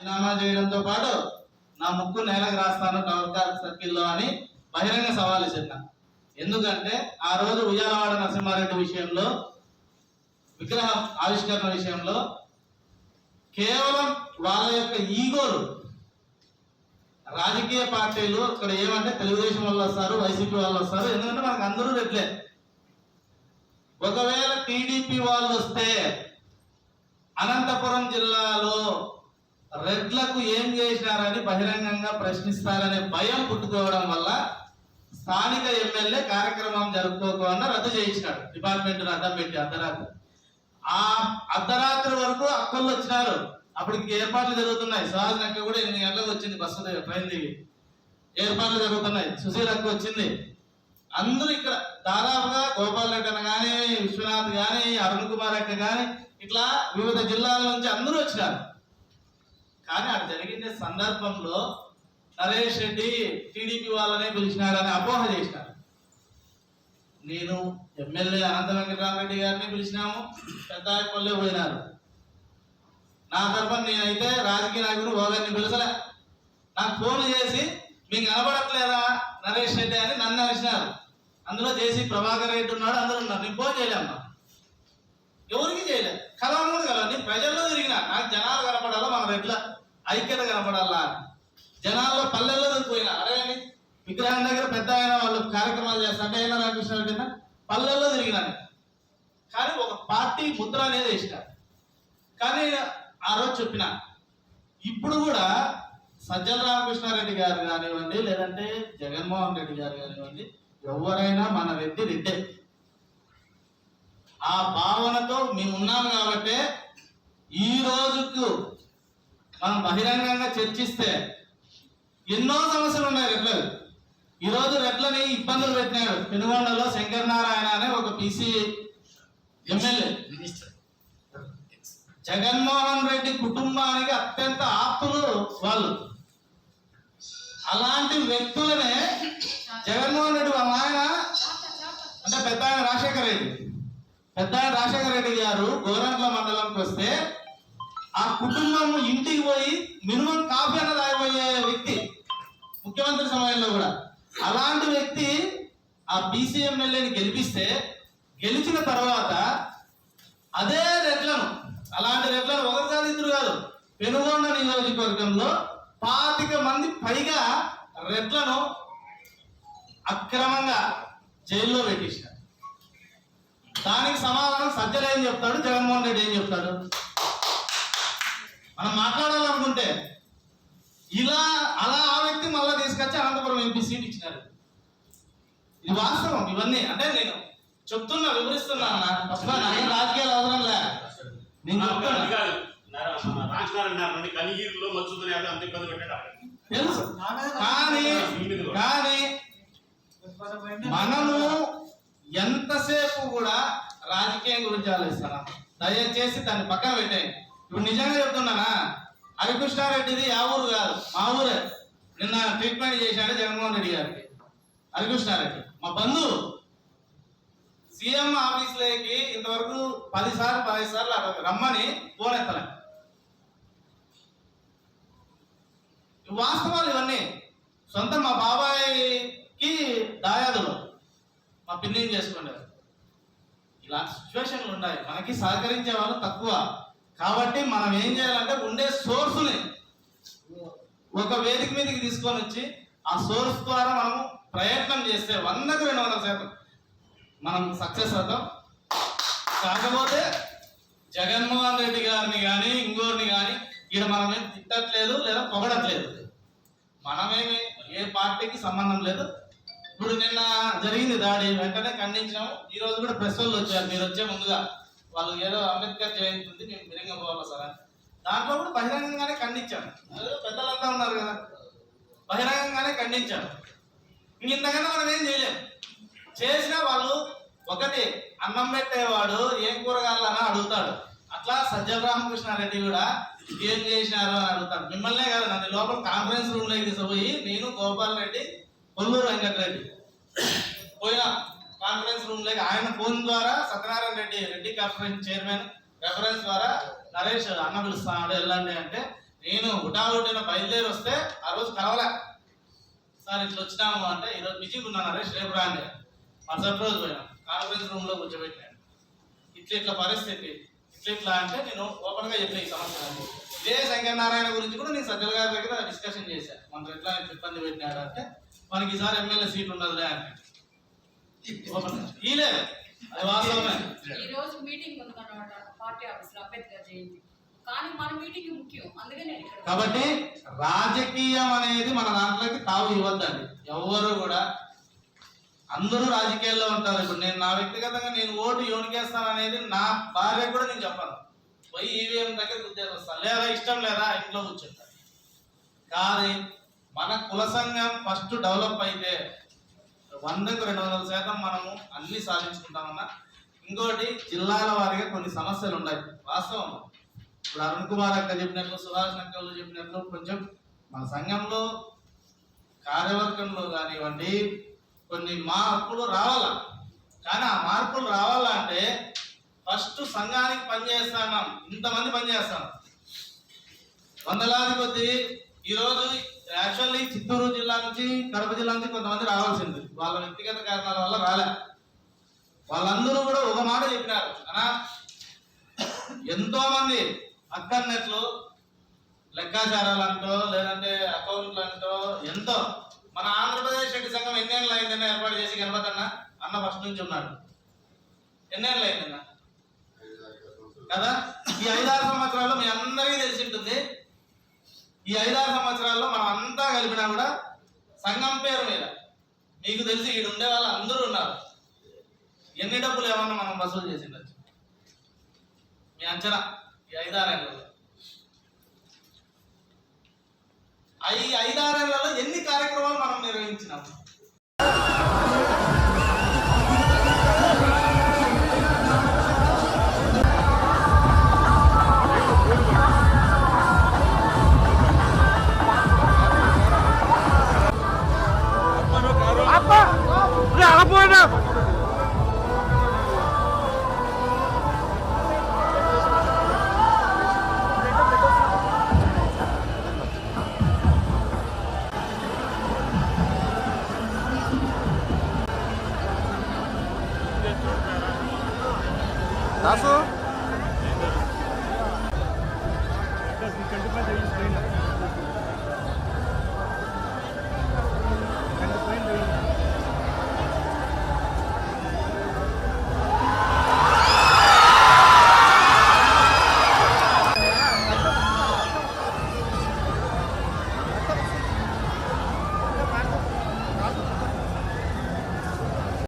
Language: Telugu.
రాజీనామా చేయడంతో పాటు నా ముక్కు నేలకు రాస్తాను టవర్ సర్కిల్లో అని బహిరంగ సవాల్ విసిరిన ఎందుకంటే ఆ రోజు ఉయ్యాలవాడ నరసింహారెడ్డి విషయంలో విగ్రహ ఆవిష్కరణ విషయంలో కేవలం వాళ్ళ యొక్క ఈగోలు రాజకీయ పార్టీలు ఇక్కడ ఏమంటే తెలుగుదేశం వాళ్ళు వస్తారు వైసీపీ వాళ్ళు వస్తారు ఎందుకంటే మనకు అందరూ రెట్లే ఒకవేళ టీడీపీ వాళ్ళు వస్తే అనంతపురం జిల్లాలో రెడ్లకు ఏం చేసినారని బహిరంగంగా ప్రశ్నిస్తారనే భయం పుట్టుకోవడం వల్ల స్థానిక ఎమ్మెల్యే కార్యక్రమం జరుపుకోకుండా రద్దు చేయించినాడు. డిపార్ట్మెంట్ అడ్డం పెట్టి అర్ధరాత్రి. ఆ అర్ధరాత్రి వరకు అక్కళ్ళు వచ్చినారు. అప్పటికి ఏర్పాట్లు జరుగుతున్నాయి. సుహాస్ అక్క కూడా ఎనిమిది గంటలకు వచ్చింది బస్సు దిగి- ట్రైన్ దిగి. ఏర్పాట్లు జరుగుతున్నాయి. సుశీల్ అక్క వచ్చింది. అందరూ ఇక్కడ దాదాపుగా గోపాల్ రెడ్డి అన్న కానీ విశ్వనాథ్ కానీ అరుణ్ కుమార్ అక్క కానీ ఇట్లా వివిధ జిల్లాల నుంచి అందరూ వచ్చినారు. కానీ అక్కడ జరిగిన సందర్భంలో నరేష్ రెడ్డి టీడీపీ వాళ్ళనే పిలిచినారని అపోహ చేసినారు. నేను ఎమ్మెల్యే అనంత వెంకటరామరెడ్డి గారిని పిలిచినాము పెద్దాయపల్లి పోయినారు. నా తరఫున నేనైతే రాజకీయ నాయకుడు భోగాన్ని పిలిచలే నాకు ఫోన్ చేసి మీకు కనబడట్లేదా నరేష్ రెడ్డి అని నన్ను అరిచినారు. అందులో చేసి ప్రభాకర్ రెడ్డి ఉన్నాడు అందరూ ఉన్నారు. నేను ఫోన్ చేయలేమ్మా ఎవరికి చేయలే. కలవను. కూడా కలవ నేను ప్రజల్లో తిరిగిన. నాకు జనాలు కనపడాలో మన రెడ్ల? ఐక్యత కనపడాలా జనాల్లో పల్లెల్లో పోయినా అని విగ్రహం దగ్గర పెద్ద ఆయన వాళ్ళు కార్యక్రమాలు చేస్తారంటే అయినా రామకృష్ణ రెడ్డి పల్లెల్లో తిరిగినాను కానీ ఒక పార్టీ ముద్ర అనేది ఇష్టం కానీ ఆ రోజు చెప్పిన. ఇప్పుడు కూడా సజ్జల రామకృష్ణారెడ్డి గారు కానివ్వండి లేదంటే జగన్మోహన్ రెడ్డి గారు కానివ్వండి ఎవరైనా మన రెడ్డి రెడ్డే. ఆ భావనతో మేము ఉన్నాం కాబట్టి ఈ రోజుకు మనం బహిరంగంగా చర్చిస్తే ఎన్నో సమస్యలు ఉన్నాయి రెడ్లకు ఈ రోజు రెడ్లని ఇబ్బందులు పెట్టినాడు పెనుగొండలో శంకర్ నారాయణ అనే ఒక పిసి ఎమ్మెల్యే. జగన్మోహన్ రెడ్డి కుటుంబానికి అత్యంత ఆప్తులు వాళ్ళు. అలాంటి వ్యక్తులనే జగన్మోహన్ రెడ్డి వాళ్ళ ఆయన అంటే పెద్ద ఆయన రాజశేఖర రెడ్డి. పెద్ద ఆయన రాజశేఖర రెడ్డి గారు గోరంట్ల మండలంకి వస్తే ఆ కుటుంబం ఇంటికి పోయి మినిమం కాఫీ అన్న తాగిపోయే వ్యక్తి ముఖ్యమంత్రి సమయంలో కూడా. అలాంటి వ్యక్తి ఆ బీసీ ఎమ్మెల్యేని గెలిపిస్తే గెలిచిన తర్వాత అదే రెడ్లను అలాంటి రెడ్లను ఒకరు కాదు ఇద్దరు కాదు పెనుగొండ నియోజకవర్గంలో పాతిక మంది పైగా రెడ్లను అక్రమంగా జైల్లో పెట్టేశారు. దానికి సమాధానం సజ్జలు చెప్తాడు జగన్మోహన్ రెడ్డి ఏం చెప్తాడు? మనం మాట్లాడాలనుకుంటే ఇలా అలా ఆ వ్యక్తి మళ్ళీ తీసుకొచ్చి అనంతపురం ఎంపీ సీట్ ఇచ్చినారు ఇది వాస్తవం ఇవన్నీ. అంటే నేను చెప్తున్నా వివరిస్తున్నా నాకు రాజకీయాలు అవసరం లే. నేను తెలుసు. కానీ కానీ మనము ఎంతసేపు కూడా రాజకీయం గురించి ఆలోచిస్తాను దయచేసి దాన్ని పక్కన పెట్టేయండి. ఇప్పుడు నిజంగా చెప్తున్నానా? హరికృష్ణారెడ్డిది ఆ ఊరు కాదు మా ఊరే. నిన్న ట్రీట్మెంట్ చేశాడు జగన్మోహన్ రెడ్డి గారికి. హరికృష్ణారెడ్డి మా బంధువు. సీఎం ఆఫీస్లోకి ఇంతవరకు పది సార్లు పదహైదు సార్లు అక్కడ రమ్మని ఫోన్ ఎత్తలే. వాస్తవాలు ఇవన్నీ. సొంత మా బాబాయ్కి దాయాదులు. మా పిన్నిని చేసుకున్నారు ఇలాంటి సిచ్యువేషన్లు ఉన్నాయి. మనకి సహకరించే వాళ్ళు తక్కువ. కాబట్టి మనం ఏం చేయాలంటే ఉండే సోర్సుని ఒక వేదిక మీదకి తీసుకొని వచ్చి ఆ సోర్స్ ద్వారా మనము ప్రయత్నం చేస్తే వందకు రెండు వందల శాతం మనం సక్సెస్ అవుతాం. కాకపోతే జగన్మోహన్ రెడ్డి గారిని కానీ ఇంకోరిని కానీ ఈడ మనం తిట్టట్లేదు లేదా పొగడట్లేదు. మనమేమి ఏ పార్టీకి సంబంధం లేదు. ఇప్పుడు నిన్న జరిగింది దాడి వెంటనే ఖండించినాము. ఈరోజు కూడా ప్రెస్ వాళ్ళు వచ్చారు. మీరు వచ్చే ముందుగా. వాళ్ళు ఏదో అంబేద్కర్ జయంతి ఉంది మేము బిరంగ సార్? దాంట్లో కూడా బహిరంగంగానే ఖండించాను. పెద్దలంతా ఉన్నారు కదా. బహిరంగంగానే ఖండించాను. ఇంక ఇంతకన్నా మనం ఏం చేయలేం. చేసినా వాళ్ళు ఒకటి అన్నం పెట్టేవాడు ఏం కూరగాయలని అడుగుతాడు. అట్లా సజ్జల రామకృష్ణారెడ్డి కూడా ఏం చేసినారు అని అడుగుతాడు. మిమ్మల్నే కాదు నన్ను లోపల కాన్ఫరెన్స్ రూమ్లోకి తీసుకుపోయి నేను గోపాల్ రెడ్డి కొల్లూరు వెంకటరెడ్డి. పోయినా కాన్ఫరెన్స్ రూమ్ లేక ఆయన ఫోన్ ద్వారా Satyanarayana Reddy Reddy corporation chairman reference ద్వారా నరేష్ అన్న పిలుస్తున్నాడు వెళ్ళండి అంటే నేను హుటాహుటిన బయలుదేరి వస్తే ఆ రోజు కలవలే. సార్ ఇట్లా వచ్చినాము అంటే ఈరోజు బిజీగా ఉన్నాను నరేష్ రేపు రాండి. మరుసటి రోజు పోయినా. కాన్ఫరెన్స్ రూమ్లో కూర్చోబెట్టినాను ఇట్లా ఇట్లా పరిస్థితి. ఇట్లా ఇట్లా అంటే నేను ఓపెన్గా చెప్పిన ఈ సమస్య ఇదే శంకరనారాయణ గురించి కూడా నేను సజ్జల గారి దగ్గర డిస్కషన్ చేశాను మనం ఎట్లా ఇబ్బంది పెట్టినాడు అంటే మనకి ఈసారి ఎమ్మెల్యే సీట్ ఉండదులే అంటే ఈ రోజు మీటింగ్ ఉందన్నమాట పార్టీ ఆఫీస్లో అంబేద్కర్ జయంతి. కానీ మన మీటింగ్ ముఖ్యం కాబట్టి రాజకీయం అనేది మన దాంట్లోకి తావు ఇవ్వద్దండి. ఎవరు కూడా అందరూ రాజకీయాల్లో ఉంటారు. ఇప్పుడు నేను నా వ్యక్తిగతంగా నేను ఓటు ఎవరికేస్తాను అనేది నా భార్య కూడా నేను చెప్పను. పోయి ఈవీఎం దగ్గర ఉద్దేశం వస్తాను లేదా ఇష్టం లేదా ఇంట్లో కూర్చుంటాను కానీ మన కుల సంఘం ఫస్ట్ డెవలప్ అయితే వందకు రెండు వందల శాతం మనము అన్ని సాధించుకుంటామన్నా. ఇంకోటి జిల్లాల వారిగా కొన్ని సమస్యలు ఉన్నాయి. వాస్తవం. ఇప్పుడు అరుణ్ కుమార్ అక్క చెప్పినట్లు సుభాష్ అక్కలు చెప్పినట్లు కొంచెం మన సంఘంలో కార్యవర్గంలో కానివ్వండి కొన్ని మార్పులు రావాలా? కానీ ఆ మార్పులు రావాలంటే ఫస్ట్ సంఘానికి పనిచేస్తాం ఇంతమంది పనిచేస్తాం వందలాది కొద్ది ఈరోజు యాక్చువల్లీ చిత్తూరు జిల్లా నుంచి కడప జిల్లా నుంచి కొంతమంది రావాల్సింది. వాళ్ళ వ్యక్తిగత కారణాల వల్ల రాలే. వాళ్ళందరూ కూడా ఒక మాట చెప్పినారు. అనా ఎంతో మంది అక్కర్నెట్లు లెక్కాచారాలు అంటో లేదంటే అకౌంట్లు అంటో ఎంతో మన ఆంధ్రప్రదేశ్ రెడ్డి సంఘం ఎన్నేళ్ళు అయిందన్న ఏర్పాటు చేసి గణపతన్న అన్న ఫస్ట్ నుంచి ఉన్నాడు. ఎన్నేళ్ళు అయిందన్న? కదా? ఈ ఐదారు సంవత్సరాల్లో మీ అందరికీ తెలిసి ఉంటుంది ఈ ఐదారు సంవత్సరాల్లో మనం అంతా కలిపినా కూడా సంఘం పేరు మీద మీకు తెలిసి ఈడు ఉండే వాళ్ళు అందరూ ఉన్నారు. ఎన్ని డబ్బులు ఏమన్నా మనం వసూలు చేసిండొచ్చు? మీ అంచనా ఈ ఐదారేళ్ళలో. ఈ ఐదారేళ్ళలో ఎన్ని కార్యక్రమాలు మనం నిర్వహించినాము? 나수?